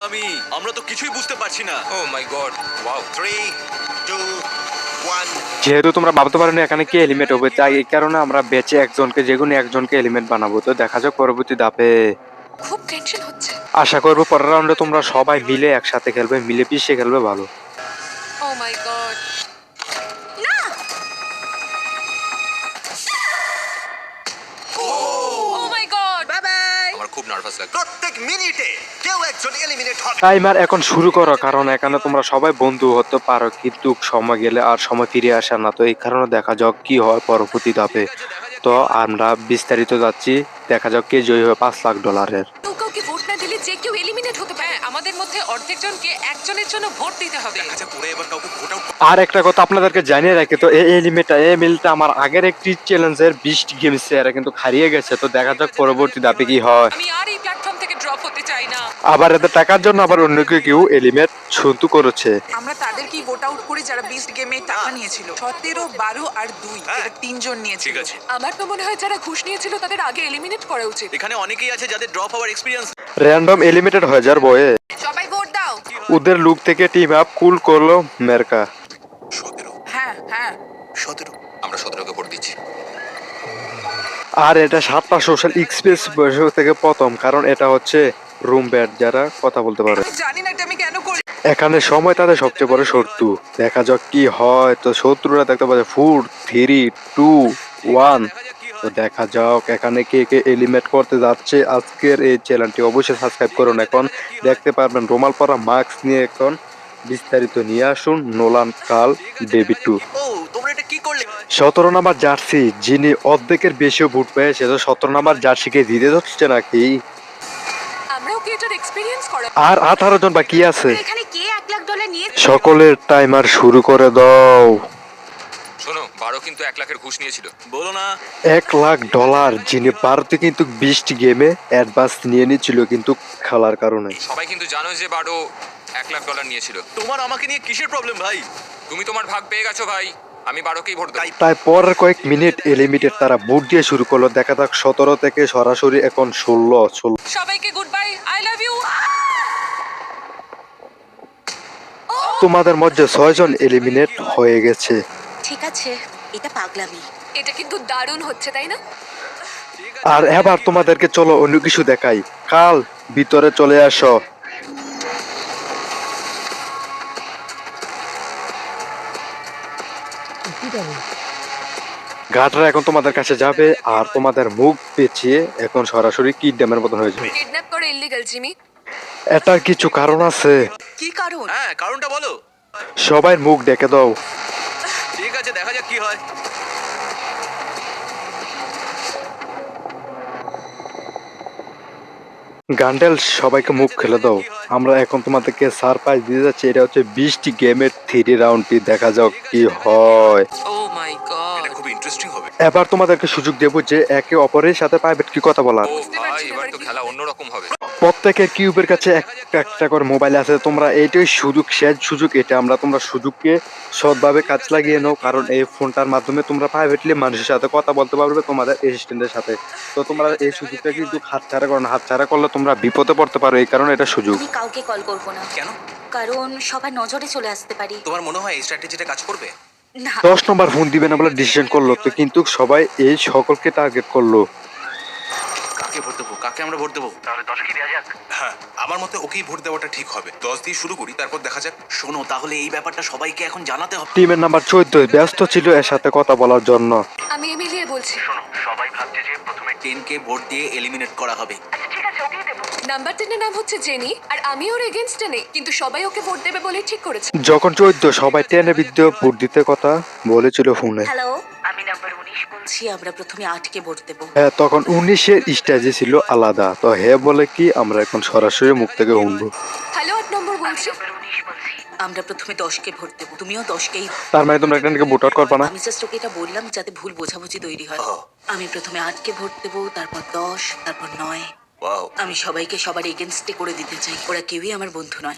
আমি আমরা তো কিছুই বুঝতে পারছি না। ও my god wow three two one যেহেতু তোমরা ভাবতে পারো না এখানে কি এলিমেন্ট হবে তাই এই কারণে আমরা বেঁচে একজনকে যে কোনো একজনকে এলিমেন্ট বানাবো। তো দেখা যাক পরবর্তী ধাপে। খুব টেনশন হচ্ছে। আশা করব পরের রাউন্ডে তোমরা সবাই মিলে একসাথে খেলবে মিলে পিষে খেলবে ভালো। ও মাই গড নার্ভাস লাগছে প্রত্যেক মিনিটে কেউ একজন এলিমিনেট হবে। টাইমার এখন শুরু করো কারণ এখানে তোমরা সবাই বন্ধু হতে পারো কিন্তু সময় গেলে আর সময় ফিরে আসে না। তো এই কারণে দেখা যাক কি হয় পরবর্তী ধাপে। তো আমরা বিস্তারিত যাচ্ছি। দেখা যাক কে জয়ী হবে পাঁচ লাখ ডলারের কেউ কাউকে ভোট না দিলে যে কেউ পারে আমাদের মধ্যে অর্ধেক জনকে একজনের জন্য ভোট দিতে হবে। আচ্ছা পরে এবার কাউকে ভোট আউট আর একটা কথা আপনাদেরকে জানিয়ে রাখি তো এই এলিমেন্টটা এই মিলটা আমার আগের একটি চ্যালেঞ্জের বিশ গেমস এরা কিন্তু হারিয়ে গেছে তো দেখা যাক পরবর্তী দাপে কি হয়। আমি আর এই আবার এদের টাকার জন্য আবার অন্য কেউ কেউ এলিমেন্ট ছুতু করেছে। আমরা তাদেরকেই ভোট আউট করি যারা বিস্ট গেমে টাকা নিয়েছিল? সতেরো বারো আর দুই। হ্যাঁ। এরা তিনজন নিয়েছিল। ঠিক আছে। আমার তো মনে হয় যারা ঘুষ নিয়েছিল তাদের আগে এলিমিনেট করা উচিত। এখানে অনেকেই আছে যাদের ড্রপ হওয়ার এক্সপিরিয়েন্স র্যান্ডম এলিমেন্টেড হয়ে যার বয়ে। সবাই ভোট দাও। ওদের লুক থেকে টিম আপ কুল করল মেরকা। সতেরো। হ্যাঁ হ্যাঁ। সতেরো। আমরা সতেরোকে ভোট দিচ্ছি। আর এটা সাতটা সোশ্যাল এক্সপ্রেস থেকে প্রথম কারণ এটা হচ্ছে রুম ব্যাট যারা কথা বলতে পারে। জানি না এটা আমি কেন করি। এখানে সময় তাদের সবচেয়ে বড় শত্রু। দেখা যাক কি হয়। তো শত্রুরা দেখতে পাচ্ছে ফোর থ্রি টু ওয়ান তো দেখা যাক এখানে কে কে এলিমেট করতে যাচ্ছে। আজকের এই চ্যানেলটি অবশ্যই সাবস্ক্রাইব করুন এখন। দেখতে পারবেন রোমাল পরা মাস্ক নিয়ে এখন বিস্তারিত নিয়ে আসুন। নোলান কাল বেবি টু সতেরো নাম্বার জার্সি যিনি অর্ধেকের বেশিও বুট পেয়েছে তো সতেরো নাম্বার জার্সিকে দিতে হচ্ছে নাকি? আমরাও কি এটার এক্সপিরিয়েন্স করা আর আঠারো জন বাকি আছে। এখানে কে এক লাখ ডলার নিয়ে সকলের টাইমার শুরু করে দাও। শোনো বারো কিন্তু এক লাখের ঘুষ নিয়েছিল। বলো না। এক লাখ ডলার যিনি ভারতে কিন্তু বিশটি গেমে অ্যাডভান্স নিয়ে নিচ্ছিল কিন্তু খেলার কারণে। সবাই কিন্তু জানো যে বারো এক লাখ ডলার নিয়েছিল। তোমার আমাকে নিয়ে কিসের প্রবলেম ভাই? তুমি তোমার ভাগ পেয়ে গেছো ভাই। আমি বারোকেই ভোট দেবো। তাই পরের কয়েক মিনিট এলিমিটেড তারা বুট দিয়ে শুরু করল। দেখা যাক সতেরো থেকে সরাসরি এখন ষোলো ষোলো। সবাইকে goodbye I love you তোমাদের মধ্যে ছয়জন এলিমিনেট হয়ে গেছে। ঠিক আছে এটা পাগলামি। এটা কিন্তু দারুণ হচ্ছে তাই না? আর এবার তোমাদেরকে চলো অন্য কিছু দেখাই। কাল ভিতরে চলে আসো। ঘাটরা এখন তোমাদের কাছে যাবে আর তোমাদের মুখ পেঁচিয়ে এখন সরাসরি কিডন্যাপের মতন হয়ে যাবে। কিডন্যাপ করে ইল্লিগাল জিমি। এটার কিছু কারণ আছে। কি কারণ? হ্যাঁ কারণটা বলো। সবাই মুখ ডেকে দাও। ঠিক আছে দেখা যাক কি হয়। গান্ডেল, সবাইকে মুখ খেলে দাও। আমরা এখন তোমাদেরকে সারপ্রাইজ দিতে যাচ্ছি, এটা হচ্ছে বিশটি গেমের থ্রি রাউন্ডটি দেখা যাক কি হয়। এবার তোমাদেরকে সুযোগ দেবো যে একে অপরের সাথে প্রাইভেট কি কথা বলার। এবার তো খেলা অন্যরকম হবে। প্রত্যেকের কিউবের কাছে একটা একটা করে মোবাইল আছে তোমরা এইটাই সুযোগ শেষ সুযোগ এটা। আমরা তোমরা সুযোগকে সৎভাবে কাজ লাগিয়ে নাও কারণ এই ফোনটার মাধ্যমে তোমরা প্রাইভেটলি মানুষের সাথে কথা বলতে পারবে তোমাদের অ্যাসিস্ট্যান্টের সাথে। তো তোমরা এই সুযোগটা কিন্তু হাতছাড়া করো না। হাতছাড়া করলে তোমরা বিপদে পড়তে পারো এই কারণে এটা সুযোগ। আমি কাউকে কল করব না। কেন? কারণ সবার নজরে চলে আসতে পারি। তোমার মনে হয় এই স্ট্র্যাটেজিটা কাজ করবে? দশ নম্বর ফোন দিবে না বলে ডিসিশন করল তো কিন্তু সবাই এই সকলকে টার্গেট করল। কাকে ভোট দেবো? কাকে আমরা ভোট দেবো? তাহলে দশ কি দেওয়া যাক? হ্যাঁ আমার মতে ওকেই ভোট দেওয়াটা ঠিক হবে। দশ দিয়ে শুরু করি তারপর দেখা যাক। শোনো তাহলে এই ব্যাপারটা সবাইকে এখন জানাতে হবে। টিমের নাম্বার চোদ্দ ব্যস্ত ছিল এর সাথে কথা বলার জন্য। আমি এমিলিয়ে বলছি। সবাই ভাবছে যে প্রথমে টেন কে ভোট দিয়ে এলিমিনেট করা হবে। নাম্বার টেনের নাম হচ্ছে জেনি আর আমি ওর এগেনস্টে নেই কিন্তু সবাই ওকে ভোট দেবে বলে ঠিক করেছে। যখন চোদ্দ সবাই টেনে বিদ্যে ভোট দিতে কথা বলেছিল ফোনে হ্যালো আমি নাম্বার উনিশ বলছি আমরা প্রথমে আটকে ভোট দেবো। হ্যাঁ তখন উনিশের স্টেজে ছিল আলাদা তো হ্যাঁ বলে কি আমরা এখন সরাসরি মুখ থেকে শুনব। হ্যালো আট নম্বর বলছি। আমরা প্রথমে দশকে ভোট দেবো তুমিও দশকেই তার মানে তোমরা একজনকে ভোট আউট করবা না? আমি জাস্ট ওকে এটা বললাম যাতে ভুল বোঝাবুঝি তৈরি হয়। আমি প্রথমে আটকে ভোট দেবো তারপর দশ তারপর নয় আমি সবাইকে সবার এগেনস্টে করে দিতে চাই। ওরা কেউই আমার বন্ধু নয়।